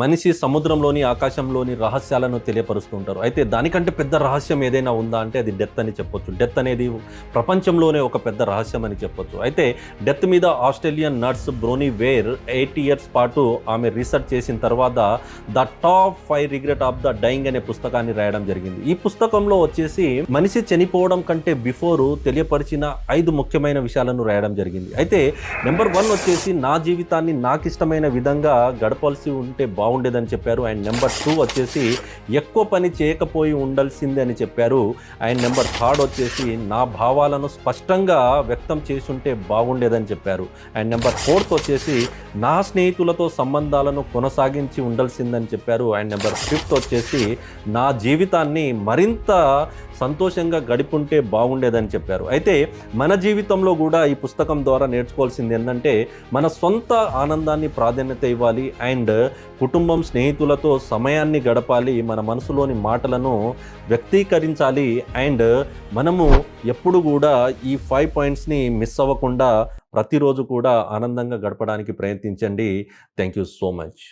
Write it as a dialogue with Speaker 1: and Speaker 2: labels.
Speaker 1: మనిషి సముద్రంలోని ఆకాశంలోని రహస్యాలను తెలియపరుస్తుంటారు. అయితే దానికంటే పెద్ద రహస్యం ఏదైనా ఉందా అంటే అది డెత్ అని చెప్పొచ్చు. డెత్ అనేది ప్రపంచంలోనే ఒక పెద్ద రహస్యం అని చెప్పొచ్చు. అయితే డెత్ మీద Australian nurse Bronnie Ware eight years పాటు ఆమె రీసెర్చ్ చేసిన తర్వాత the top five regret of the dying అనే పుస్తకాన్ని రాయడం జరిగింది. ఈ పుస్తకంలో వచ్చేసి మనిషి చనిపోవడం కంటే బిఫోర్ తెలియపరిచిన ఐదు ముఖ్యమైన విషయాలను రాయడం జరిగింది. అయితే నెంబర్ వన్ వచ్చేసి నా జీవితాన్ని నాకు ఇష్టమైన విధంగా గడపాల్సి ఉంటే బాగుండేదని చెప్పారు. అండ్ నెంబర్ టూ వచ్చేసి ఎక్కువ పని చేయకపోయి ఉండాల్సిందే అని చెప్పారు. అండ్ నెంబర్ థర్డ్ వచ్చేసి నా భావాలను స్పష్టంగా వ్యక్తం చేసి ఉంటే బాగుండేదని చెప్పారు. అండ్ నెంబర్ ఫోర్త్ వచ్చేసి నా స్నేహితులతో సంబంధాలను కొనసాగించి ఉండాల్సిందని చెప్పారు. అండ్ నెంబర్ ఫిఫ్త్ వచ్చేసి నా జీవితాన్ని మరింత సంతోషంగా గడిపుంటే బాగుండేదని చెప్పారు. అయితే మన జీవితంలో కూడా ఈ పుస్తకం ద్వారా నేర్చుకోవాల్సింది ఏంటంటే మన సొంత ఆనందాన్ని ప్రాధాన్యత ఇవ్వాలి అండ్ కుటుంబం స్నేహితులతో సమయాన్ని గడపాలి మన మనసులోని మాటలను వ్యక్తీకరించాలి అండ్ మనము ఎప్పుడు కూడా ఈ ఫైవ్ పాయింట్స్ని మిస్ అవ్వకుండా ప్రతిరోజు కూడా ఆనందంగా గడపడానికి ప్రయత్నించండి. Thank you so much.